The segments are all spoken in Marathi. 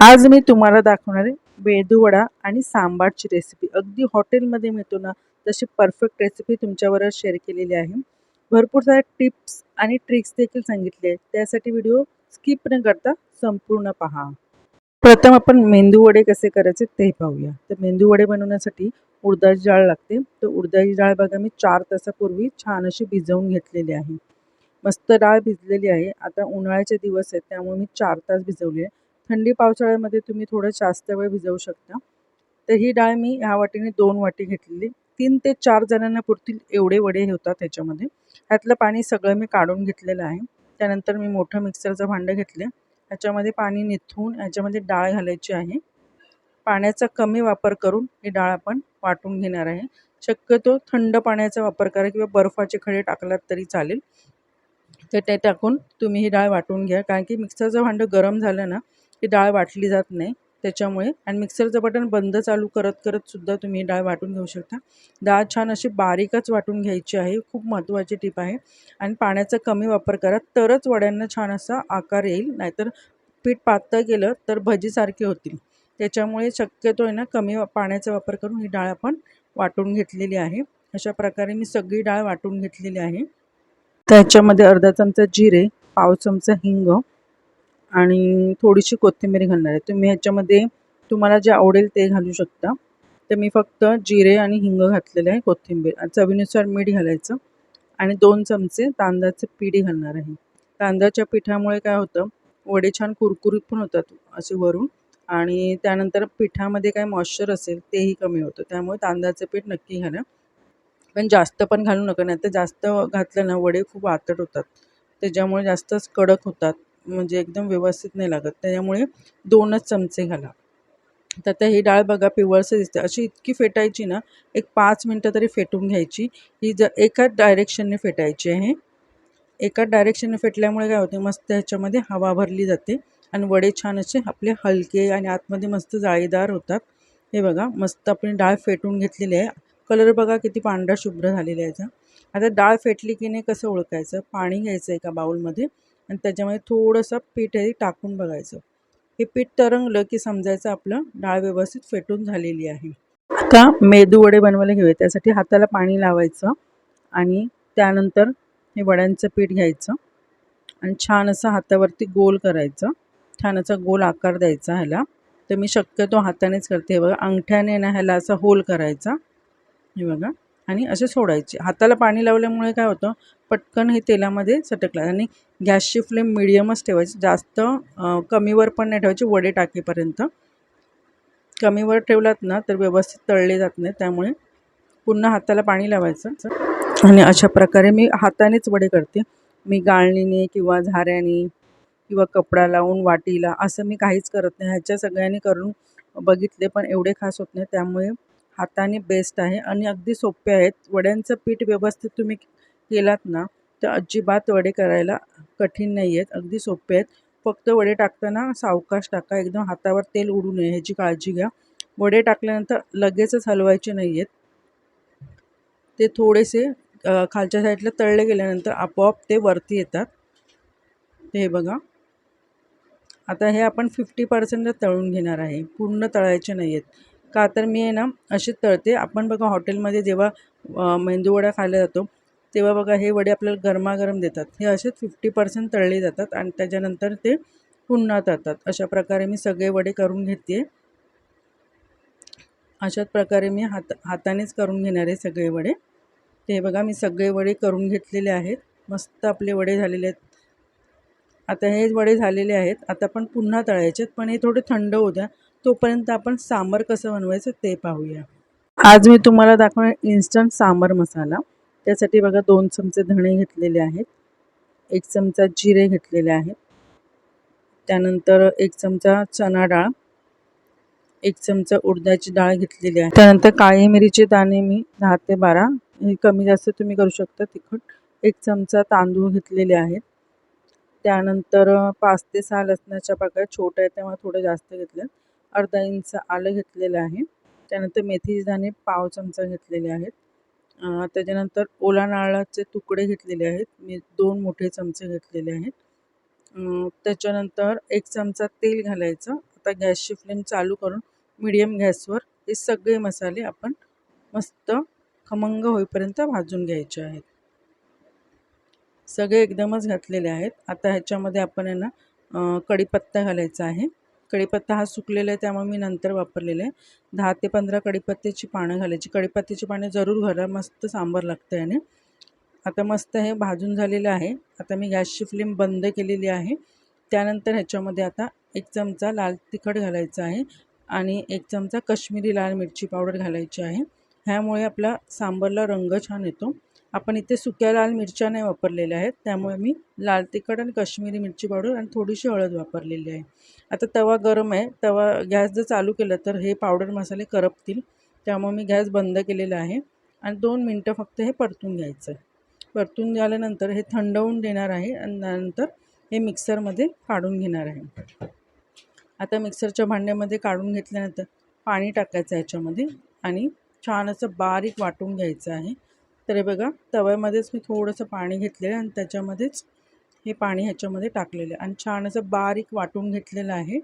आज मी तुम्हाला दाखवणार आहे मेदूवडा आणि सांबारची रेसिपी अगदी हॉटेलमध्ये मिळतो ना तशी परफेक्ट रेसिपी तुमच्याबरोबर शेअर केलेली आहे. भरपूर साऱ्या टिप्स आणि ट्रिक्स देखील सांगितले आहेत. त्यासाठी व्हिडिओ स्किप न करता संपूर्ण पहा. प्रथम आपण मेंदू वडे कसे करायचे ते पाहूया. तर मेंदू वडे बनवण्यासाठी उडदाची डाळ लागते. तर उडदाची डाळ बघा मी चार तासापूर्वी छान अशी भिजवून घेतलेली आहे. मस्त डाळ भिजलेली आहे. आता उन्हाळ्याचे दिवस आहेत त्यामुळे मी चार तास भिजवली आहे. थंडी पावसाळ्यामध्ये तुम्ही थोडं जास्त वेळ भिजवू शकता. तर ही डाळ मी ह्या वाटीने दोन वाटी घेतलेली. तीन ते चार जणांना पुरतील एवढे वडे होतात त्याच्यामध्ये. ह्यातलं पाणी सगळं मी काढून घेतलेलं आहे. त्यानंतर मी मोठं मिक्सरचं भांडं घेतलं. ह्याच्यामध्ये पाणी निथून ह्याच्यामध्ये डाळ घालायची आहे. पाण्याचा कमी वापर करून ही डाळ आपण वाटून घेणार आहे. शक्यतो थंड पाण्याचा वापर करा किंवा बर्फाचे खडे टाकलात तरी चालेल. तर ते टाकून तुम्ही ही डाळ वाटून घ्या. कारण की मिक्सरचं भांडं गरम झालं ना ही डाळ वाटली जात नाही त्याच्यामुळे आणि मिक्सरचं बटन बंद चालू करत करत सुद्धा तुम्ही डाळ वाटून घेऊ शकता. डाळ छान अशी बारीकच वाटून घ्यायची आहे खूप महत्त्वाची टीप आहे आणि पाण्याचा कमी वापर करा तरच वड्यांना छान असा आकार येईल नाहीतर पीठ पातळ केलं तर भजीसारखे होतील. त्याच्यामुळे शक्यतो आहे ना कमी पाण्याचा वापर करून ही डाळ आपण वाटून घेतलेली आहे. अशा प्रकारे मी सगळी डाळ वाटून घेतलेली आहे. त्याच्यामध्ये अर्धा चमचा जिरे पाव चमचा हिंग आणि थोडीशी कोथिंबीर घालणार आहे. तुम्ही ह्याच्यामध्ये तुम्हाला जे आवडेल ते घालू शकता. तर मी फक्त जिरे आणि हिंग घातलेले आहे कोथिंबीर. चवीनुसार मीठ घालायचं. आणि दोन चमचे तांदळाचे पीठ घालणार आहे. तांदळाच्या पिठामुळे काय होतं? वडे छान कुरकुरीत पण होतात असे वरून. आणि त्यानंतर पिठामध्ये काय मॉइश्चर असेल तेही कमी होतं. त्यामुळे तांदळाचं पीठ नक्की घाला. पण जास्त पण घालू नका. नाही तर जास्त घातलं ना वडे खूप आतट होतात. त्याच्यामुळे जास्तच कडक होतात. म्हणजे एकदम व्यवस्थित नाही लागत. त्याच्यामुळे दोनच चमचे घाला. तर आता ही डाळ बघा पिवळसं दिसते. अशी इतकी फेटायची ना एक पाच मिनटं तरी फेटून घ्यायची. ही ज एकाच डायरेक्शनने फेटायची आहे. एकाच डायरेक्शनने फेटल्यामुळे काय होते मस्त ह्याच्यामध्ये हवा भरली जाते आणि वडे छान असे आपले हलके आणि आतमध्ये मस्त जाळीदार होतात. हे बघा मस्त आपण डाळ फेटून घेतलेली आहे. कलर बघा किती पांढरा शुभ्र झालेला आहे आता डाळ फेटली की नाही कसं ओळखायचं? पाणी घ्यायचं एका बाऊलमध्ये आणि त्याच्यामध्ये थोडंसं पीठ हे टाकून बघायचं. हे पीठ तरंगलं की समजायचं आपलं डाळ व्यवस्थित फेटून झालेली आहे. आता मेदू वडे बनवायला घेऊया. त्यासाठी हाताला पाणी लावायचं आणि त्यानंतर हे वड्यांचं पीठ घ्यायचं आणि छान असं हातावरती गोल करायचं. छान असा गोल आकार द्यायचा ह्याला. तर मी शक्यतो हातानेच करते. हे बघा अंगठ्याने ना ह्याला असा होल करायचा. हे बघा. आणि असे सोडायचे. हाताला पाणी लावल्यामुळे काय होतं पटकन हे तेलामध्ये सटकलं आणि गॅसची फ्लेम मिडियमच ठेवायची. जास्त कमीवर पण नाही ठेवायची वडे टाकेपर्यंत. कमीवर ठेवलात ना तर व्यवस्थित तळले जात नाही त्यामुळे पुन्हा हाताला पाणी लावायचं. आणि अशा प्रकारे मी हातानेच वडे करते. मी गाळणीने किंवा झाऱ्याने किंवा कपडा लावून वाटीला असं मी काहीच करत नाही. ह्याच्या सगळ्यांनी करून बघितले पण एवढे खास होत नाही. त्यामुळे हाताने बेस्ट आहे आणि अगदी सोपे आहेत. वड्यांचं पीठ व्यवस्थित तुम्ही केलात ना तर अजिबात वडे करायला कठीण नाही आहेत. अगदी सोपे आहेत. फक्त वडे टाकताना सावकाश टाका. एकदम हातावर तेल उडू नये ह्याची काळजी घ्या. वडे टाकल्यानंतर लगेचच हलवायचे नाही आहेत. ते थोडेसे खालच्या साईडला तळले गेल्यानंतर आपोआप ते वरती येतात. हे बघा. आता हे आपण फिफ्टी पर्सेंट तळून घेणार आहे. पूर्ण तळायचे नाही आहेत. का तर मी आहे ना असे तळते. आपण बघा हॉटेलमध्ये जेव्हा मेंदूवडा खायला जातो तेव्हा बघा हे वडे आपल्याला गरमागरम देतात. हे असेच फिफ्टी पर्सेंट तळले जातात आणि त्याच्यानंतर ते पुन्हा तळतात अशा प्रकारे मी सगळे वडे करून घेते. अशाच प्रकारे मी हात हातानेच करून घेणार आहे सगळे वडे. ते बघा मी सगळे वडे करून घेतलेले आहेत. मस्त आपले वडे झालेले आहेत. आता हे वडे झालेले आहेत. आता आपण पुन्हा तळायचे आहेत पण हे थोडे थंड होत्या. तोपर्यंत आपण सांबर कसं बनवायचं ते पाहूया. आज मी तुम्हाला दाखवणार इन्स्टंट सांबर मसाला. त्यासाठी बघा दोन चमचे धणे घेतलेले आहेत. एक चमचा जिरे घेतलेले आहेत. त्यानंतर एक चमचा चणा डाळ. एक चमचा उडदाची डाळ घेतलेली आहे. त्यानंतर काळी मिरीचे दाणे मी दहा ते बारा हे कमी जास्त तुम्ही करू शकता तिखट. एक चमचा तांदूळ घेतलेले आहेत. त्यानंतर पाच ते सहा लसणाच्या पाकळ्या छोट्या आहेत त्यामुळे थोडं जास्त घेतलं अर्धा इंच आलं घेतलेलं आहे. त्यानंतर मेथीचे दाणे पाव चमचा घेतलेले आहेत. त्याच्यानंतर ओला नारळाचे तुकडे घेतलेले आहेत. मी दोन मोठे चमचे घेतलेले आहेत. त्याच्यानंतर एक चमचा तेल घालायचं. आता गॅसची फ्लेम चालू करून मिडियम गॅसवर हे सगळे मसाले आपण मस्त खमंग होईपर्यंत भाजून घ्यायचे आहेत. सगळे एकदमच घातलेले आहेत. आता ह्याच्यामध्ये आपण आहे ना कढीपत्ता घालायचा आहे. कढीपत्ता हा सुकलेला आहे त्यामुळे मी नंतर वापरलेला आहे. दहा ते पंधरा कढीपत्त्याची पानं घालायची. कढीपत्त्याची पानं जरूर घाला मस्त सांबार लागतं याने. आता मस्त हे भाजून झालेलं आहे. आता मी गॅसची फ्लेम बंद केलेली आहे. त्यानंतर ह्याच्यामध्ये आता एक चमचा लाल तिखट घालायचा आहे आणि एक चमचा कश्मीरी लाल मिरची पावडर घालायची आहे. ह्यामुळे आपला सांबारला रंग छान येतो. आपण इथे सुक्या लाल मिरच्या नाही वापरलेल्या आहेत. त्यामुळे मी लाल तिखट आणि कश्मीरी मिरची पावडर आणि थोडीशी हळद वापरलेली आहे. आता तवा गरम आहे. तवा गॅस जर चालू केलं तर हे पावडर मसाले करपतील. त्यामुळे मी गॅस बंद केलेला आहे. आणि दोन मिनटं फक्त हे परतून घ्यायचं आहे. परतून झाल्यानंतर हे थंड होऊन देणार आहे आणि नंतर हे मिक्सरमध्ये काढून घेणार आहे. आता मिक्सरच्या भांड्यामध्ये काढून घेतल्यानंतर पाणी टाकायचं याच्यामध्ये आणि छान असं बारीक वाटून घ्यायचं आहे. तर हे बघा तव्यामध्येच मी थोडंसं पाणी घेतलेलं आणि त्याच्यामध्येच हे पाणी ह्याच्यामध्ये टाकलेलं आहे. आणि छान असं बारीक वाटून घेतलेलं आहे.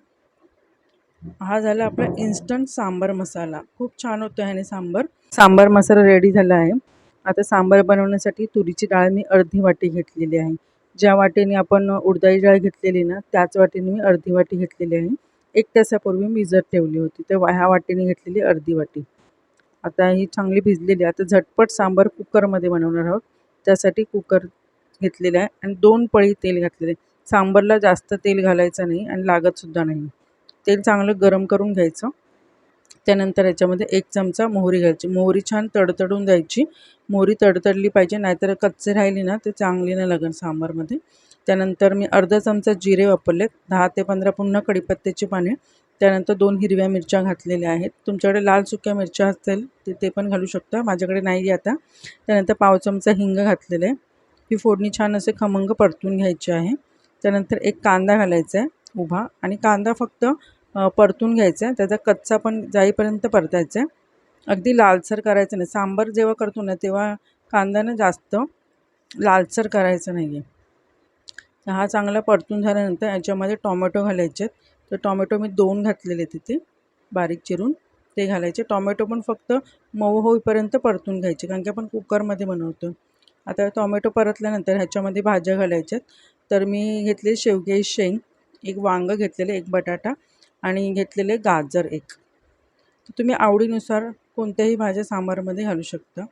हा झाला आपला इन्स्टंट सांबार मसाला. खूप छान होतो ह्याने सांबार. सांबार मसाला रेडी झाला आहे. आता सांबार बनवण्यासाठी तुरीची डाळ मी अर्धी वाटी घेतलेली आहे. ज्या वाटेने आपण उडदाची डाळ घेतलेली ना त्याच वाटेने मी अर्धी वाटी घेतलेली आहे. एक तासापूर्वी मी जर ठेवली होती. तर ह्या वाटेने घेतलेली अर्धी वाटी. आता ही चांगली भिजलेली आहे. आता झटपट सांबार कुकरमध्ये बनवणार आहोत. त्यासाठी कुकर घेतलेलं आहे आणि दोन पळी तेल घातलेले सांबारला जास्त तेल घालायचं नाही आणि लागतसुद्धा नाही. तेल चांगलं गरम करून घ्यायचं. त्यानंतर याच्यामध्ये एक चमचा मोहरी घ्यायची मोहरी छान तडतडून द्यायची. मोहरी तडतडली पाहिजे नाहीतर कच्चे राहिली ना ते चांगली नाही लागेल सांबारमध्ये. त्यानंतर मी अर्धा चमचा जिरे वापरलेत. दहा ते पंधरा पुन्हा कढीपत्त्याची पाने. त्यानंतर दोन हिरव्या मिरच्या घातलेल्या आहेत. तुमच्याकडे लाल सुक्या मिरच्या असतील ते ते पण घालू शकता. माझ्याकडे नाही आहे आता. त्यानंतर पाव चमचा हिंग घातलेलं. आहे ही फोडणी छान असे खमंग परतून घ्यायची आहे. त्यानंतर एक कांदा घालायचा आहे उभा आणि कांदा फक्त परतून घ्यायचा आहे. त्याचा कच्चा पण जाईपर्यंत परतायचा आहे. अगदी लालसर करायचं नाही. सांबार जेव्हा करतो ना तेव्हा कांदा जास्त लालसर करायचं नाही आहे हा चांगला परतून झाल्यानंतर याच्यामध्ये टॉमॅटो घालायचे आहेत. तर टॉमॅटो मी दोन घातलेले तिथे बारीक चिरून. ते घालायचे. टॉमॅटो पण फक्त मऊ होईपर्यंत परतून घ्यायचे कारण की आपण कुकरमध्ये बनवतो आता टॉमॅटो परतल्यानंतर ह्याच्यामध्ये भाज्या घालायच्यात. तर मी घेतले शेवगे शेंग एक वांगं घेतलेले एक बटाटा आणि घेतलेले गाजर एक. तर तुम्ही आवडीनुसार कोणत्याही भाज्या सांबारमध्ये घालू शकता.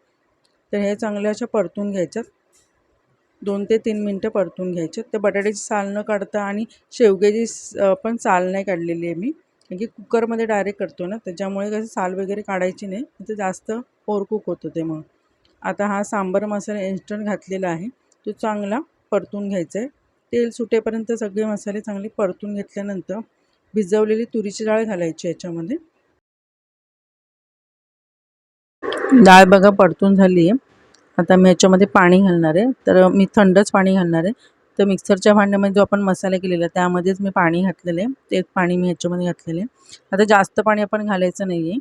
तर हे चांगल्या अशा परतून घ्यायच्यात. दोन ते तीन मिनटं परतून घ्यायचे. तर बटाट्याची साल न काढता आणि शेवग्याची पण साल नाही काढलेली आहे मी. कारण की कुकरमध्ये डायरेक्ट करतो ना त्याच्यामुळे कसं साल वगैरे काढायची नाही. तर जास्त ओरकूक होतं ते मग. आता हा सांबार मसाला इन्स्टंट घातलेला आहे. तो चांगला परतून घ्यायचा आहे. तेल सुटेपर्यंत सगळे मसाले चांगले परतून घेतल्यानंतर भिजवलेली तुरीची डाळ घालायची याच्यामध्ये. डाळ बघा परतून झाली आहे. आता मी याच्यामध्ये पाणी घालणार आहे. तर मी थंडच पाणी घालणार आहे. तर मिक्सरच्या भांड्यामध्ये जो आपण मसाला केलेला त्यामध्येच मी पाणी घातलेलं आहे. तेच पाणी मी ह्याच्यामध्ये घातलेलं आहे. आता जास्त पाणी आपण घालायचं नाही आहे.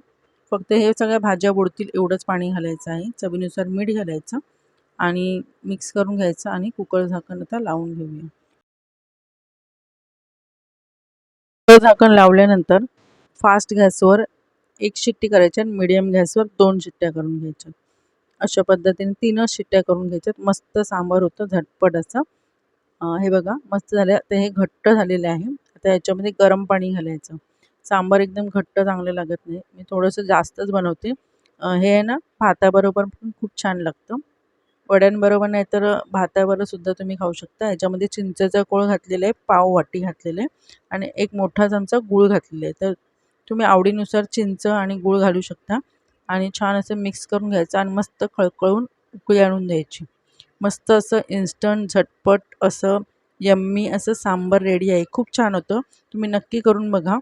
फक्त हे सगळ्या भाज्या बुडतील एवढंच पाणी घालायचं आहे. चवीनुसार मीठ घालायचं आणि मिक्स करून घ्यायचं आणि कुकर झाकण आता लावून घेऊया. कुकर झाकण लावल्यानंतर फास्ट गॅसवर एक शिट्टी करायची आणि मिडियम गॅसवर दोन शिट्ट्या करून घ्यायच्या. अशा पद्धतीने तीनच शिट्ट्या करून घ्यायच्यात. मस्त सांबार होतं झटपट असं. हे बघा मस्त झालं आता हे घट्ट झालेले आहे. आता याच्यामध्ये गरम पाणी घालायचं. सांबार एकदम घट्ट चांगलं लागत नाही. मी थोडंसं जास्तच बनवते. हे आहे ना भाताबरोबर पण खूप छान लागतं. वड्यांबरोबर नाही तर भाताबरोबर सुद्धा तुम्ही खाऊ शकता. याच्यामध्ये चिंचेचा कोळ घातलेला आहे पाव वाटी घातलेलं आहे आणि एक मोठा चमचा गूळ घातलेला आहे. तर तुम्ही आवडीनुसार चिंच आणि गूळ घालू शकता. आणि छान असं मिक्स करून घ्यायचं आणि मस्त खळखळून उकळी आणून द्यायची. मस्त असं इन्स्टंट झटपट असं यम्मी असं सांबार रेडी आहे. खूप छान होतं. तुम्ही नक्की करून बघा.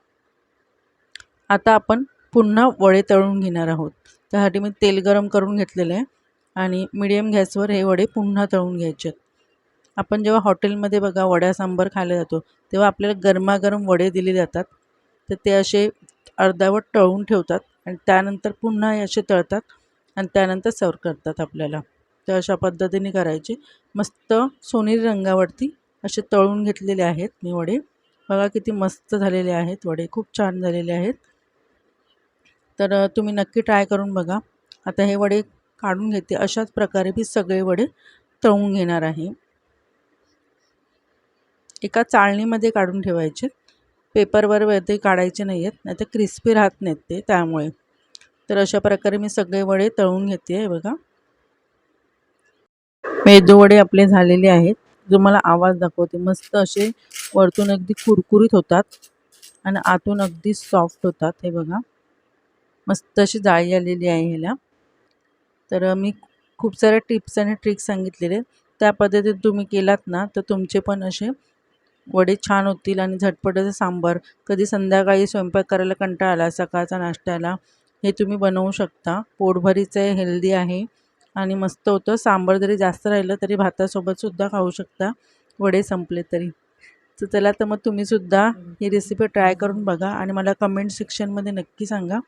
आता आपण पुन्हा वडे तळून घेणार आहोत. त्यासाठी मी तेल गरम करून घेतलेलं आहे आणि मिडियम गॅसवर हे वडे पुन्हा तळून घ्यायचे आहेत. आपण जेव्हा हॉटेलमध्ये बघा वड्या सांबार खायला जातो तेव्हा आपल्याला गरमागरम वडे दिले जातात. तर ते असे अर्धावट तळून ठेवतात. आणि त्यानंतर पुन्हा हे असे तळतात आणि त्यानंतर सर्व करतात आपल्याला. तर अशा पद्धतीने करायचे. मस्त सोनेरी रंगावरती असे तळून घेतलेले आहेत मी वडे. बघा किती मस्त झालेले आहेत वडे. खूप छान झालेले आहेत. तर तुम्ही नक्की ट्राय करून बघा. आता हे वडे काढून घेते. अशाच प्रकारे मी सगळे वडे तळून घेणार आहे. एका चाळणीमध्ये काढून ठेवायचे. पेपरवर ते काढायचे नाही आहेत नाही तर क्रिस्पी राहत नाहीत ते त्यामुळे. तर अशा प्रकारे मी सगळे वडे तळून घेते आहे बघा. मेदू वडे आपले झालेले आहेत. तुम्हाला आवाज दाखवते. मस्त असे वरतून अगदी कुरकुरीत होतात आणि आतून अगदी सॉफ्ट होतात हे बघा. मस्त अशी जाळी आलेली आहे ह्याला. तर मी खूप साऱ्या टिप्स आणि ट्रिक्स सांगितलेले त्या पद्धतीत तुम्ही केलात ना तर तुमचे पण असे वडे छान होतील आणि झटपट असं सांबार. कधी संध्याकाळी स्वयंपाक करायला कंटाळा आला सकाळचा नाश्त्याला हे तुम्ही बनवू शकता. पोटभरीचं आहे हेल्दी आहे आणि मस्त होतं. सांबार जरी जास्त राहिलं तरी भातासोबतसुद्धा खाऊ शकता. वडे संपले तरी. तर चला तर मग तुम्हीसुद्धा ही रेसिपी ट्राय करून बघा आणि मला कमेंट सेक्शनमध्ये नक्की सांगा.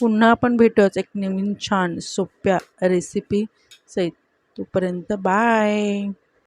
पुन्हा आपण भेटूच एक नवीन छान सोप्या रेसिपी सहित. तोपर्यंत बाय